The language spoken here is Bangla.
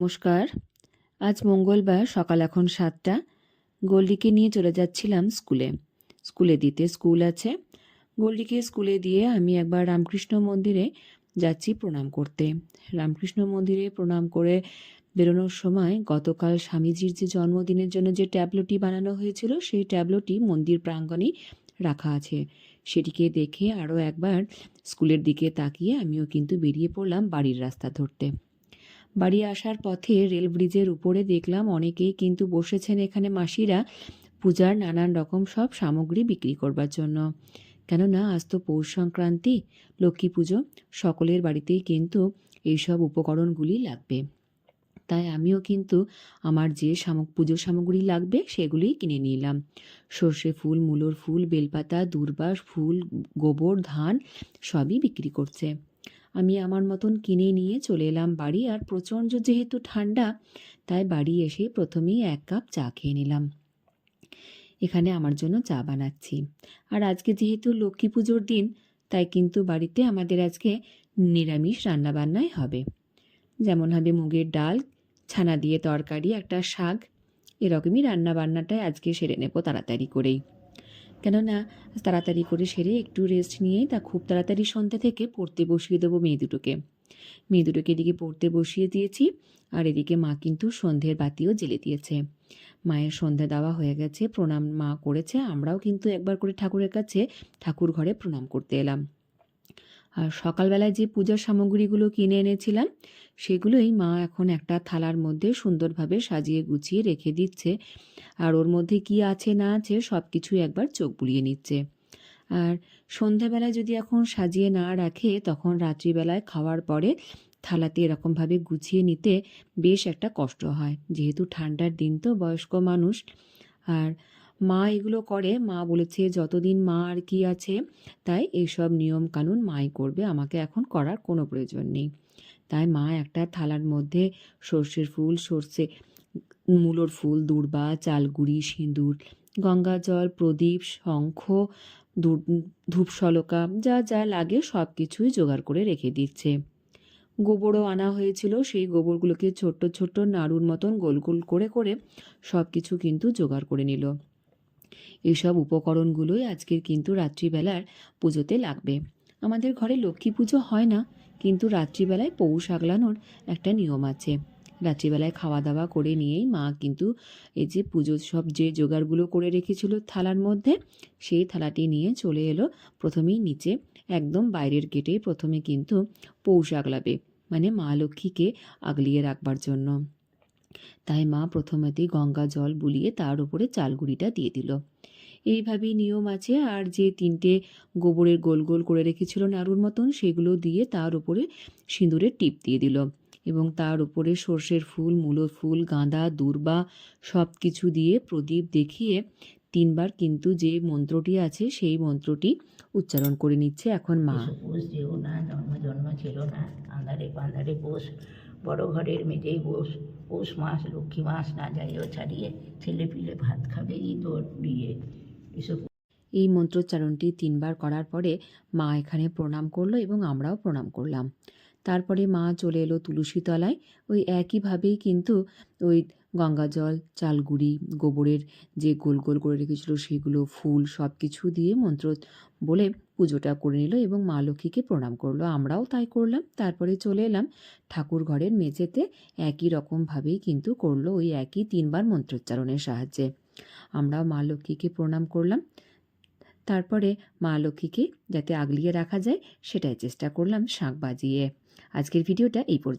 নমস্কার। আজ মঙ্গলবার, সকাল এখন সাতটা। গোল্ডিকে নিয়ে চলে যাচ্ছিলাম স্কুলে। স্কুলে দিতে স্কুল আছে। গোল্ডিকে স্কুলে দিয়ে আমি একবার রামকৃষ্ণ মন্দিরে যাচ্ছি প্রণাম করতে। রামকৃষ্ণ মন্দিরে প্রণাম করে বেরোনোর সময় গতকাল স্বামীজির যে জন্মদিনের জন্য যে ট্যাবলোটি বানানো হয়েছিল, সেই ট্যাবলোটি মন্দির প্রাঙ্গণেই রাখা আছে। সেটিকে দেখে আরও একবার স্কুলের দিকে তাকিয়ে আমিও কিন্তু বেরিয়ে পড়লাম বাড়ির রাস্তা ধরতে। বাড়ি আসার পথে রেল ব্রিজের উপরে দেখলাম অনেকেই কিন্তু বসেছেন এখানে মাসিরা পূজার নানান রকম সব সামগ্রী বিক্রি করবার জন্য। কেননা আজ তো পৌষ সংক্রান্তি, লক্ষ্মী পুজো, সকলের বাড়িতেই কিন্তু এইসব উপকরণগুলি লাগবে। তাই আমিও কিন্তু আমার যে সামগ, পুজোর সামগ্রী লাগবে সেগুলিই কিনে নিলাম। সর্ষে ফুল, মূলোর ফুল, বেলপাতা দূর্বা ফুল, গোবর, ধান সবই বিক্রি করছে। আমি আমার মতন কিনে নিয়ে চলে এলাম বাড়ি আর প্রচণ্ড যেহেতু ঠান্ডা, তাই বাড়ি এসে প্রথমেই এক কাপ চা খেয়ে নিলাম। এখানে আমার জন্য চা বানাচ্ছি। আর আজকে যেহেতু লক্ষ্মী পুজোর দিন, তাই কিন্তু বাড়িতে আমাদের আজকে নিরামিষ রান্নাবান্নাই হবে। যেমন হবে মুগের ডাল, ছানা দিয়ে তরকারি, একটা শাক, এরকমই রান্নাবান্নাটাই আজকে সেরে নেব তাড়াতাড়ি করেই। কেননা তাড়াতাড়ি করে সেরে একটু রেস্ট নিয়েই তা খুব তাড়াতাড়ি সন্ধ্যা থেকে পড়তে বসিয়ে দেবো মেয়ে দুটোকে। মেয়ে দুটোকে এদিকে পড়তে বসিয়ে দিয়েছি, আর এদিকে মা কিন্তু সন্ধ্যের বাতিও জেলে দিয়েছে। মায়ের সন্ধ্যা দেওয়া হয়ে গেছে, প্রণাম মা করেছে, আমরাও কিন্তু একবার করে ঠাকুরের কাছে ঠাকুর ঘরে প্রণাম করতে এলাম। আর সকালবেলায় যে পূজার সামগ্রীগুলো কিনে এনেছিলাম, সেগুলোই মা এখন একটা থালার মধ্যে সুন্দরভাবে সাজিয়ে গুছিয়ে রেখে দিচ্ছে। আর ওর মধ্যে কি আছে না আছে সব কিছুই একবার চোখ বুলিয়ে নিচ্ছে। আর সন্ধ্যাবেলায় যদি এখন সাজিয়ে না রাখে, তখন রাত্রিবেলায় খাওয়ার পরে থালাতে এরকমভাবে গুছিয়ে নিতে বেশ একটা কষ্ট হয়। যেহেতু ঠান্ডার দিন তো বয়স্ক মানুষ। আর মা এগুলো করে, মা বলেছে যতদিন মা আর কি আছে, তাই এইসব নিয়ম কানুন মাই করবে, আমাকে এখন করার কোনো প্রয়োজন নেই। তাই মা একটা থালার মধ্যে সর্ষের ফুল, সর্ষে মূলোর ফুল, দূর্বা, চালগুড়ি, সিঁদুর, গঙ্গা জল, প্রদীপ, শঙ্খ ধূপশলকা যা যা লাগে সব কিছুই জোগাড় করে রেখে দিচ্ছে। গোবরও আনা হয়েছিল, সেই গোবরগুলোকে ছোট্ট ছোট্ট নাড়ুর মতন গোল গোল করে করে সব কিছু কিন্তু জোগাড় করে নিল। এইসব উপকরণগুলোই আজকের কিন্তু রাত্রিবেলার পুজোতে লাগবে। আমাদের ঘরে লক্ষ্মী পুজো হয় না, কিন্তু রাত্রিবেলায় পৌষ আগলানোর একটা নিয়ম আছে। রাত্রিবেলায় খাওয়া দাওয়া করে নিয়েই মা কিন্তু এই যে পুজো সব যে জোগাড়গুলো করে রেখেছিল থালার মধ্যে, সেই থালাটি নিয়ে চলে এলো প্রথমেই নিচে। একদম বাইরের গেটেই প্রথমে কিন্তু পৌষ আগলাবে মানে মা লক্ষ্মীকে আগলিয়ে রাখবার জন্য। তাই মা প্রথমেতেই গঙ্গা জল বুলিয়ে তার উপরে চালগুড়িটা দিয়ে দিল। এইভাবেই নিয়ম আছে, আর যে তিনটে গোবরের গোল গোল করে রেখেছিল নাড়ুর মতন, সেগুলো দিয়ে তার উপরে সিঁদুরের টিপ দিয়ে দিল। এবং তার উপরে সর্ষের ফুল, মূলো ফুল, গাঁদা, দূর্বা সব কিছু দিয়ে প্রদীপ দেখিয়ে তিনবার কিন্তু যে মন্ত্রটি আছে সেই মন্ত্রটি উচ্চারণ করে নিচ্ছে এখন মা। যেও না জন্ম জন্ম ছিল না আন্ধারে পান্ধারে পোষ বড় ঘরের মেজেই বস পৌষ মাস লক্ষ্মী মাস না যাইও ছাড়িয়ে ছেলে পিলে ভাত খাবে ইঁদোর দিয়ে এসব এই মন্ত্রোচ্চারণটি তিনবার করার পরে মা এখানে প্রণাম করল এবং আমরাও প্রণাম করলাম। তারপরে মা চলে এলো তুলসী তলায় ওই একইভাবেই কিন্তু ওই গঙ্গা জল, চালগুড়ি, গোবরের যে গোল গোল করে রেখেছিল সেগুলো, ফুল সব কিছু দিয়ে মন্ত্র বলে পুজোটা করে নিল এবং মা লক্ষ্মীকে প্রণাম করল। আমরাও তাই করলাম। তারপরে চলে এলাম ঠাকুর ঘরের মেঝেতে। একই রকমভাবেই কিন্তু করল ওই একই তিনবার মন্ত্রোচ্চারণের সাহায্যে। আমরাও মা লক্ষ্মীকে প্রণাম করলাম। তারপরে মা লক্ষ্মীকে যাতে আগলিয়ে রাখা যায়, সেটাই চেষ্টা করলাম শাঁখ বাজিয়ে। আজকের ভিডিওটা এই পর্যন্ত।